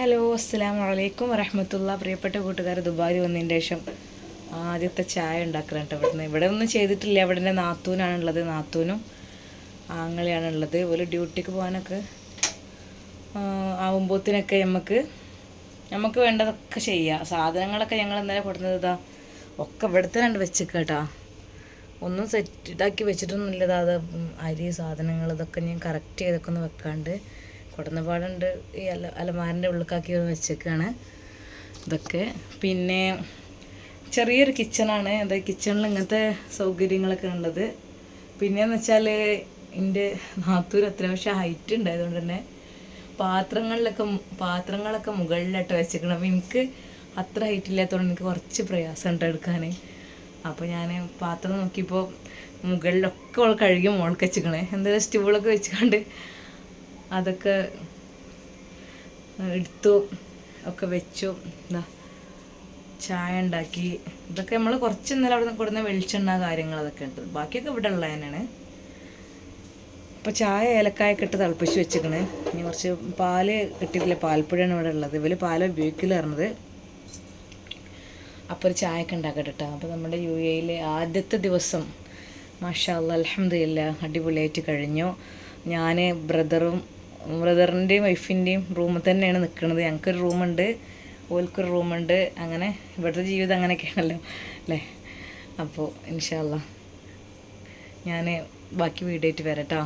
Hello അസ്സാം വലൈക്കും വരഹമത്തുള്ള പ്രിയപ്പെട്ട കൂട്ടുകാർ ദുബായിൽ വന്നതിന് ശേഷം ആദ്യത്തെ ചായ ഉണ്ടാക്കണം കേട്ടോ ഇവിടുന്ന്. ഇവിടെ ഒന്നും ചെയ്തിട്ടില്ല. ഇവിടെ എന്റെ നാത്തൂനാണുള്ളത് നാത്തൂനും ആങ്ങളെയാണുള്ളത് ഒരു ഡ്യൂട്ടിക്ക് പോകാനൊക്കെ ആവുമ്പോത്തിനൊക്കെ നമുക്ക് നമുക്ക് വേണ്ടതൊക്കെ ചെയ്യാം. സാധനങ്ങളൊക്കെ ഞങ്ങൾ ഇന്നലെ കൊടുക്കുന്നത് ഇതാ ഒക്കെ ഇവിടുത്തെ രണ്ട് വെച്ചേക്ക് കേട്ടോ. ഒന്നും സെറ്റ് ഇതാക്കി വെച്ചിട്ടൊന്നുമില്ല. അത് അരി സാധനങ്ങൾ ഇതൊക്കെ ഞാൻ കറക്റ്റ് ചെയ്തൊക്കെ ഒന്ന് വെക്കാണ്ട് കൊടുന്ന പാടുണ്ട് ഈ അല അലമാരന്റെ ഉള്ളിക്കാക്കി വെച്ചേക്കാണ്. ഇതൊക്കെ. പിന്നെ ചെറിയൊരു കിച്ചണാണ്. അത് കിച്ചണിൽ ഇങ്ങനത്തെ സൗകര്യങ്ങളൊക്കെ ഉള്ളത്. പിന്നെയെന്ന് വെച്ചാൽ എന്റെ നാത്തൂർ അത്യാവശ്യം ഹൈറ്റ് ഉണ്ടായതുകൊണ്ട് തന്നെ പാത്രങ്ങളിലൊക്കെ പാത്രങ്ങളൊക്കെ മുകളിലായിട്ട് വെച്ചേക്കണം അപ്പം എനിക്ക് അത്ര ഹൈറ്റ് ഇല്ലാത്തതുകൊണ്ട് എനിക്ക് കുറച്ച് പ്രയാസം ഉണ്ട് എടുക്കാൻ അപ്പോൾ ഞാൻ പാത്രം നോക്കിയപ്പോൾ മുകളിലൊക്കെ കഴുകി മോൾക്ക് വെച്ചിക്കണേ. എന്തായാലും സ്റ്റൂളൊക്കെ വെച്ചുകൊണ്ട് അതൊക്കെ എടുത്തു ഒക്കെ വെച്ചു എന്താ ചായ ഉണ്ടാക്കി. ഇതൊക്കെ നമ്മൾ കുറച്ച് ഇന്നലെ അവിടെ കൊടുക്കുന്ന വെളിച്ചെണ്ണ കാര്യങ്ങൾ അതൊക്കെ ഉണ്ട്. ബാക്കിയൊക്കെ ഇവിടെ ഉള്ളത് തന്നെയാണ്. അപ്പോൾ ചായ ഏലക്കായൊക്കെ ഇട്ട് തിളപ്പിച്ച് വെച്ചിക്കണ് ഇനി കുറച്ച് പാൽ കിട്ടിയിട്ടില്ല. പാൽപ്പുഴയാണ് ഇവിടെ ഉള്ളത്. ഇവർ പാൽ ഉപയോഗിക്കില്ല പറഞ്ഞത്. അപ്പോൾ ഒരു ചായയൊക്കെ ഉണ്ടാക്കട്ടെ കേട്ടോ അപ്പോൾ നമ്മുടെ യു എയിലെ ആദ്യത്തെ ദിവസം മാഷാ അല്ലാ അലഹമില്ല അടിപൊളിയായിട്ട് കഴിഞ്ഞു. ഞാൻ ബ്രദറും ബ്രദറിന്റെയും വൈഫിന്റെയും റൂമിൽ തന്നെയാണ് നിൽക്കുന്നത് ഞങ്ങൾക്കൊരു റൂമുണ്ട് ഓൽക്കൊരു റൂമുണ്ട് അങ്ങനെ ഇവിടുത്തെ ജീവിതം അങ്ങനെയൊക്കെയാണല്ലോ അല്ലേ? അപ്പോൾ ഇൻഷാല്ല ഞാൻ ബാക്കി വീഡിയോ ആയിട്ട് വരാം കേട്ടോ